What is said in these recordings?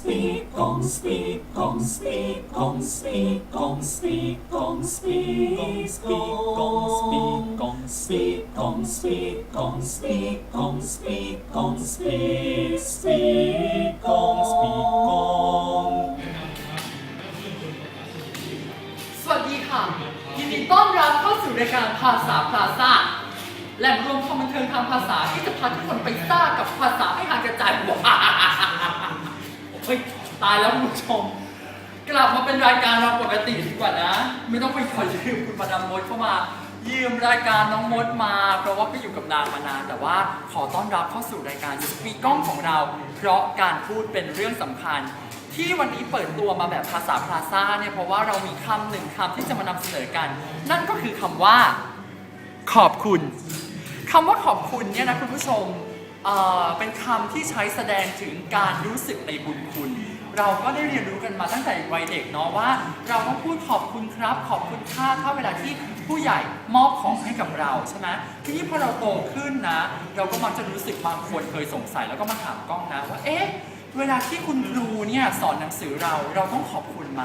speak, gong speak, gong speak, gong speak, gong speak, gong speak, gong speak, gong speak, gong speak, gong speak, gong speak, gong speak, speak, gong speak, gong. สวัสดีค่ะ ยินดีต้อนรับเข้าสู่รายการภาษาพลาซ่าแหล่งรวมความบันเทิงทางภาษาที่จะพาทุกคนไปซ่ากับภาษาให้ห่างกระจายว้า เฮ้ยตายแล้วคุณผู้ชม กลับมาเป็นรายการเราปกติดีกว่านะ ไม่ต้องไปขอยืมคุณประดามมดเข้ามา ยืมรายการน้องมดมา เพราะว่าก็อยู่กับนางมานาน แต่ว่าขอต้อนรับเข้าสู่รายการสปีกกล้องของเรา เพราะการพูดเป็นเรื่องสำคัญ ที่วันนี้เปิดตัวมาแบบภาษาพลาซ่าเนี่ยเพราะว่าเรามีคำหนึ่งคำที่จะมานำเสนอกัน นั่นก็คือคำว่า ขอบคุณคำว่าขอบคุณเนี่ยนะคุณผู้ชม เอ่อเป็นคำที่ใช้แสดงถึงการรู้สึกในบุญคุณ เราก็ได้เรียนรู้กันมาตั้งแต่วัยเด็กเนาะว่า เราต้องพูดขอบคุณครับ ขอบคุณค่าถ้าเวลาที่ผู้ใหญ่มอบของให้กับเราใช่ไหมทีนี้พอเราโตขึ้นนะ เราก็มักจะรู้สึกบางคนเคยสงสัยแล้วก็มาถามกล้องนะว่าเอ๊ะเวลาที่คุณครูเนี่ยสอนหนังสือเราเราต้องขอบคุณไหม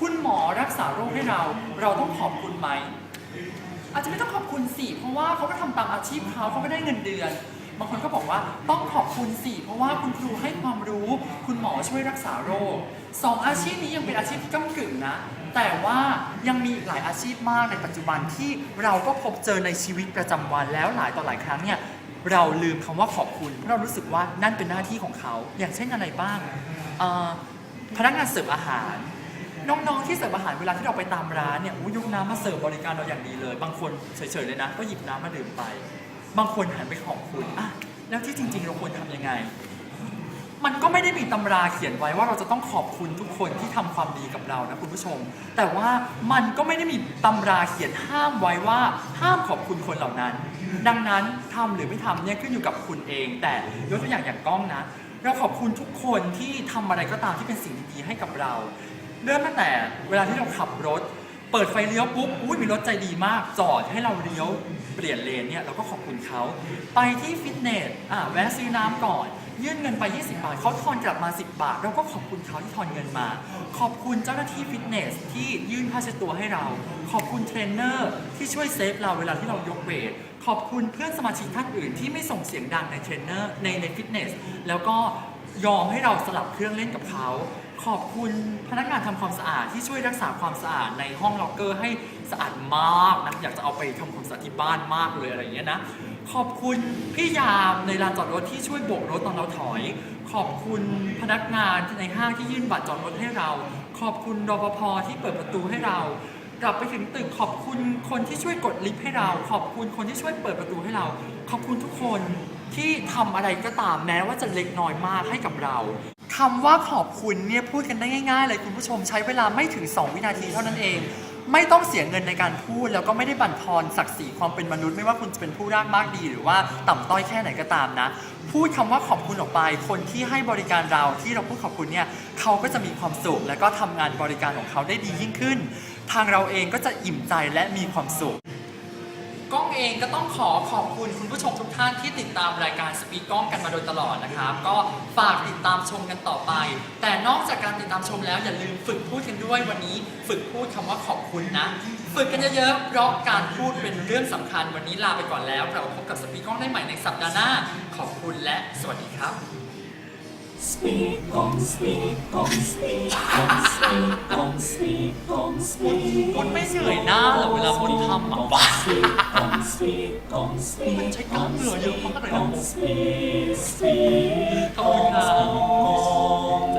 คุณหมอรักษาโรคให้เรา เราต้องขอบคุณไหม อาจจะไม่ต้องขอบคุณสิเพราะว่าเขาก็ทำตามอาชีพเขาเขาก็ได้เงินเดือน บางคนก็บอกว่าต้องขอบคุณสิเพราะว่าคุณครูให้ความรู้ คุณหมอช่วยรักษาโรคสองอาชีพนี้ยังเป็นอาชีพที่ก้ากึ่งนะ แต่ว่ายังมีหลายอาชีพมากในปัจจุบันที่เราก็พบเจอในชีวิตประจำวันแล้วหลายต่อหลายครั้งเนี่ยเราลืมคำว่าขอบคุณ เพราะเรารู้สึกว่านั่นเป็นหน้าที่ของเขา อย่างเช่นอะไรบ้างพนักงานเสิร์ฟอาหาร น้องๆที่เสิร์ฟอาหารเวลาที่เราไปตามร้านเนี่ยอู้ยกน้ำมาเสิร์ฟบริการเราอย่างดีเลย บางคนเฉยๆเลยนะ ก็หยิบน้ำมาดื่มไป บางคนหันไปขอบคุณอะแล้วที่จริง ๆ เราควรทำยังไง มันก็ไม่ได้มีตำราเขียนไว้ว่าเราจะต้องขอบคุณทุกคนที่ทำความดีกับเรานะคุณผู้ชม แต่ว่ามันก็ไม่ได้มีตำราเขียนห้ามไว้ว่าห้ามขอบคุณคนเหล่านั้น ดังนั้นทำหรือไม่ทำเนี่ยขึ้นอยู่กับคุณเอง แต่ยกตัวอย่างอย่างกล้องนะ เราขอบคุณทุกคนที่ทำอะไรก็ตามที่เป็นสิ่งดีๆให้กับเรา เริ่มตั้งแต่เวลาที่เราขับรถ เปิดไฟเลี้ยวปุ๊บอุ้ยมีรถใจดีมาก จอดให้เราเลี้ยวเปลี่ยนเลนเนี่ยเราก็ขอบคุณเขาไปที่ฟิตเนสอะแวะซื้อน้ำก่อน ยื่นเงินไป 20 บาทเขาทอนกลับมา 10 บาท เราก็ขอบคุณเขาที่ทอนเงินมา ขอบคุณเจ้าหน้าที่ฟิตเนสที่ยื่นผ้าเช็ดตัวให้เรา ขอบคุณเทรนเนอร์ที่ช่วยเซฟเราเวลาที่เรายกเวทขอบคุณเพื่อนสมาชิกท่านอื่นที่ไม่ส่งเสียงดังในเทรนเนอร์ในในฟิตเนสแล้วก็ ยอมให้เราสลับเครื่องเล่นกับเขา ขอบคุณพนักงานทำความสะอาดที่ช่วยรักษาความสะอาดในห้องล็อกเกอร์ให้สะอาดมากนะอยากจะเอาไปทำความสะอาดที่บ้านมากเลยอะไรอย่างเงี้ยนะ ขอบคุณพี่ยามในลานจอดรถที่ช่วยโบกรถตอนเราถอย ขอบคุณพนักงานในห้างที่ยื่นบัตรจอดรถให้เรา ขอบคุณรปภที่เปิดประตูให้เรากลับไปถึงตึกขอบคุณคนที่ช่วยกดลิฟต์ให้เรา ขอบคุณคนที่ช่วยเปิดประตูให้เรา ขอบคุณทุกคน ที่ทำอะไรก็ตามแม้ว่าจะเล็กน้อยมากให้กับเราคำว่าขอบคุณเนี่ยพูดกันได้ง่าย ๆ เลยคุณผู้ชมใช้เวลาไม่ถึง 2 วินาทีเท่านั้นเอง ไม่ต้องเสียเงินในการพูด แล้วก็ไม่ได้บั่นทอนศักดิ์ศรีความเป็นมนุษย์ไม่ว่าคุณจะเป็นผู้รากมากดีหรือว่าต่ำต้อยแค่ไหนก็ตามนะ พูดคำว่าขอบคุณออกไป คนที่ให้บริการเราที่เราพูดขอบคุณเนี่ยเขาก็จะมีความสุข แล้วก็ทำงานบริการของเขาได้ดียิ่งขึ้น ทางเราเองก็จะอิ่มใจและมีความสุข กล้องเองก็ต้องขอขอบคุณคุณผู้ชมทุกท่านที่ติดตามรายการสปีกก้องกันมาโดยตลอดนะครับ ก็ฝากติดตามชมกันต่อไป แต่นอกจากการติดตามชมแล้วอย่าลืมฝึกพูดกันด้วยวันนี้ ฝึกพูดคำว่าขอบคุณนะ ฝึกกันเยอะๆเพราะการพูดเป็นเรื่องสำคัญวันนี้ลาไปก่อนแล้วเราพบกับสปีกก้องได้ใหม่ในสัปดาห์หน้าขอบคุณและสวัสดีครับ Speak on speak on speak on speak on speak on speak คุณไม่เหนื่อยหน้าเหรอเวลาคุณทำอะวะ speak on speak on speak มันใช้กล้ามเนื้อเยอะมากเลยนะผม speak speak ขอบคุณครับ